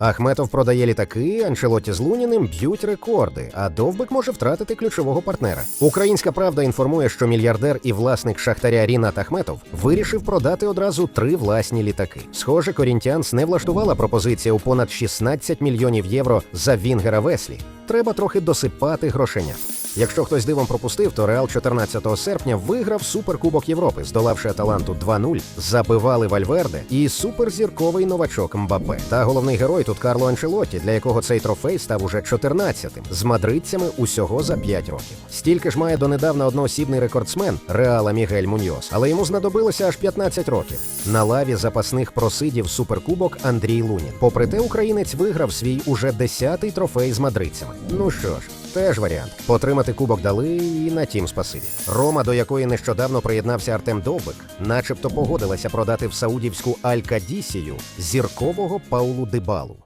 Ахметов продає літаки, Анчелоті з Луніним б'ють рекорди, а Довбик може втратити ключового партнера. Українська правда інформує, що мільярдер і власник шахтаря Рінат Ахметов вирішив продати одразу три власні літаки. Схоже, Корінтіанс не влаштувала пропозиція у понад 16 мільйонів євро за Вінгера Веслі. Треба трохи досипати грошенят. Якщо хтось дивом пропустив, то Реал 14 серпня виграв Суперкубок Європи, здолавши Аталанту 2-0, забивали Вальверде і суперзірковий новачок Мбапе. Та головний герой тут Карло Анчелотті, для якого цей трофей став уже 14-тим, з мадридцями усього за 5 років. Стільки ж має донедавна одноосібний рекордсмен Реала Мігель Муньос, але йому знадобилося аж 15 років. На лаві запасних просидів Суперкубок Андрій Лунін. Попри те, українець виграв свій уже 10-й трофей з мадридцями. Ну що ж. Теж варіант. Потримати кубок дали і на тім спасибі. Рома, до якої нещодавно приєднався Артем Довбик, начебто погодилася продати в саудівську Аль-Кадісію зіркового Паулу Дибалу.